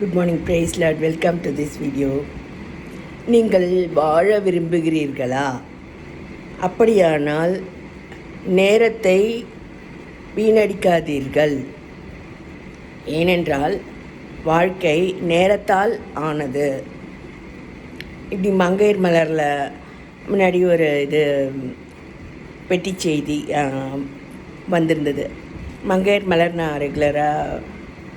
Good morning praise Lord welcome to this video நீங்கள் வாழ விரும்புகிறீர்களா? அப்படியானால் நேரத்தை வீணடிக்காதீர்கள். ஏனென்றால் வாழ்க்கை நேரத்தால் ஆனது. இப்படி மங்கையர் மலரில் முன்னாடி ஒரு இது பெட்டி செய்தி வந்திருந்தது. மங்கையர் மலர் நான் ரெகுலராக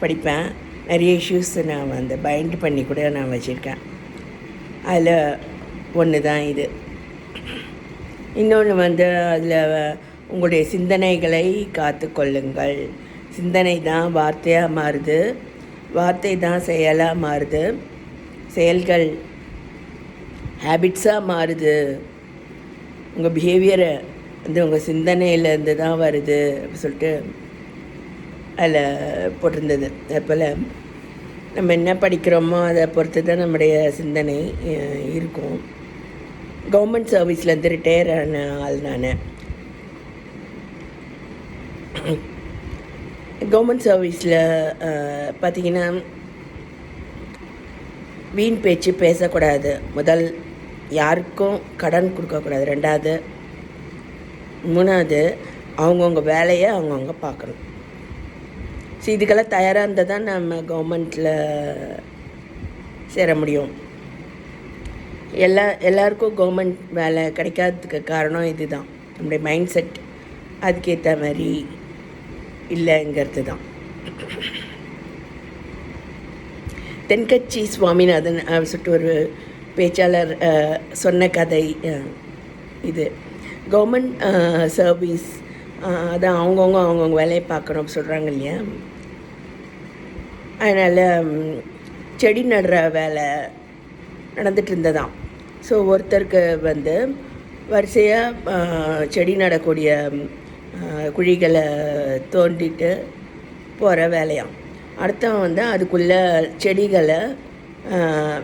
படிப்பேன். நிறைய இஷ்யூஸை நான் வந்து பைண்ட் பண்ணி கூட நான் வச்சுருக்கேன். அதில் ஒன்று தான் இது. இன்னொன்று வந்து அதில் உங்களுடைய சிந்தனைகளை காத்து கொள்ளுங்கள். சிந்தனை தான் வார்த்தையாக மாறுது. வார்த்தை தான் செயலாக மாறுது. செயல்கள் ஹேபிட்ஸாக மாறுது. உங்கள் பிஹேவியரை வந்து உங்கள் சிந்தனையிலேருந்து தான் வருது அப்படி சொல்லிட்டு அதில் போட்டிருந்தது. அதுபோல் நம்ம என்ன படிக்கிறோமோ அதை பொறுத்து தான் நம்முடைய சிந்தனை இருக்கும். கவர்மெண்ட் சர்வீஸ்லேருந்து ரிட்டையர் ஆன ஆள் நான். கவர்மெண்ட் சர்வீஸில் பார்த்திங்கன்னா வீண் பேச்சு பேசக்கூடாது. முதல் யாருக்கும் கடன் கொடுக்கக்கூடாது. ரெண்டாவது மூணாவது அவங்கவுங்க வேலையை அவங்கவுங்க பார்க்கணும். ஸோ இதுக்கெல்லாம் தயாராக இருந்தால் தான் நம்ம கவர்மெண்ட்டில் சேர முடியும். எல்லா எல்லாருக்கும் கவர்மெண்ட் வேலை கிடைக்காததுக்கு காரணம் இதுதான். நம்முடைய மைண்ட் செட் அதுக்கேற்ற மாதிரி இல்லைங்கிறது தான் தென்கட்சி சுவாமிநாதன் அவர் சொல்லிட்டு ஒரு பேச்சாளர் சொன்ன கதை இது. கவர்மெண்ட் சர்வீஸ் அதான் அவங்கவுங்க அவங்கவுங்க வேலையை பார்க்கணும் சொல்கிறாங்க இல்லையா? அதனால் செடி நடுற வேலை நடந்துட்டு இருந்ததாம். ஸோ ஒருத்தருக்கு வந்து வரிசையாக செடி நடக்கூடிய குழிகளை தோண்டிட்டு போகிற வேலையாம். அடுத்தவன் வந்து அதுக்குள்ளே செடிகளை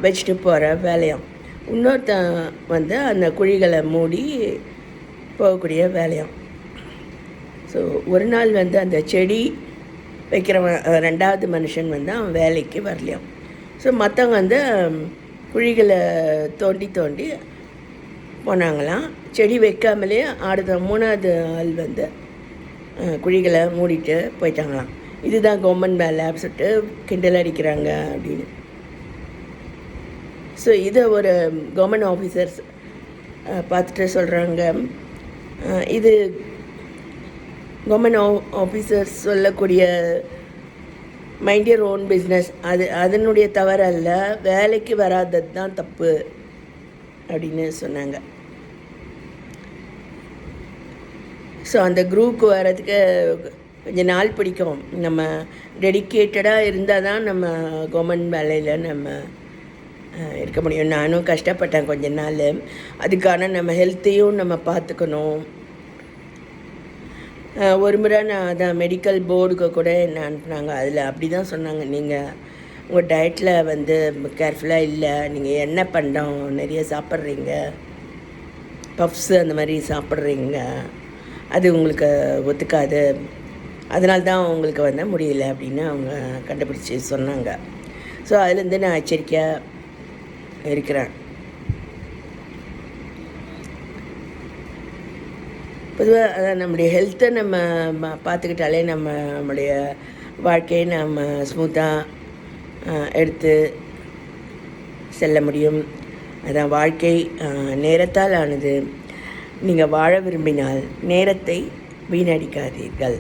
வச்சுட்டு போகிற வேலையாம். இன்னொருத்தன் வந்து அந்த குழிகளை மூடி போகக்கூடிய வேலையாம். ஸோ ஒரு நாள் வந்து அந்த செடி வைக்கிறவன் ரெண்டாவது மனுஷன் வந்து அவன் வேலைக்கு வரலையாம் ஸோ மற்றவங்க வந்து குழிகளை தோண்டி தோண்டி போனாங்களாம். செடி வைக்காமலே அடுத்த மூணாவது ஆள் வந்து குழிகளை மூடிட்டு போயிட்டாங்களாம். இதுதான் கவர்மெண்ட் வேலை அப்படின்னு சொல்லிட்டு கிண்டல் அடிக்கிறாங்க அப்படின்னு. ஸோ இதை ஒரு கவர்மெண்ட் ஆஃபீஸர்ஸ் பார்த்துட்டு சொல்கிறாங்க இது கவர்மெண்ட் ஆஃபீஸர்ஸ் சொல்லக்கூடிய மைண்ட் யர் ஓன் பிஸ்னஸ் அது அதனுடைய தவறு அல்ல வேலைக்கு வராதது தான் தப்பு அப்படின்னு சொன்னாங்க. ஸோ அந்த குரூப்புக்கு வர்றதுக்கு கொஞ்சம் நாள் பிடிக்கும். நம்ம டெடிக்கேட்டடாக இருந்தால் தான் நம்ம கவர்மெண்ட் வேலையில் நம்ம இருக்க முடியும். நானும் கஷ்டப்பட்டேன் கொஞ்ச நாள். அதுக்கான நம்ம ஹெல்த்தையும் நம்ம பார்த்துக்கணும். ஒரு முறை நான் அதான் மெடிக்கல் போர்டுக்கு கூட என்ன அனுப்புனாங்க அதில் அப்படி தான் சொன்னாங்க நீங்கள் உங்கள் டயட்டில் வந்து கேர்ஃபுல்லாக இல்லை நீங்கள் என்ன பண்ணோம் நிறைய சாப்பிட்றீங்க பஃப்ஸு அந்த மாதிரி சாப்பிட்றீங்க அது உங்களுக்கு ஒத்துக்காது அதனால தான் உங்களுக்கு வந்து முடியல அப்படின்னு அவங்க கண்டுபிடிச்சி சொன்னாங்க. ஸோ அதுலேருந்து நான் எச்சரிக்கையாக இருக்கிறேன். பொதுவாக அதான் நம்முடைய ஹெல்த்தை நம்ம பார்த்துக்கிட்டாலே நம்ம நம்முடைய வாழ்க்கையை நம்ம ஸ்மூத்தாக எடுத்து செல்ல முடியும். அதான் வாழ்க்கை நேரத்தால் ஆனது. நீங்கள் வாழ விரும்பினால் நேரத்தை வீணடிக்காதீர்கள்.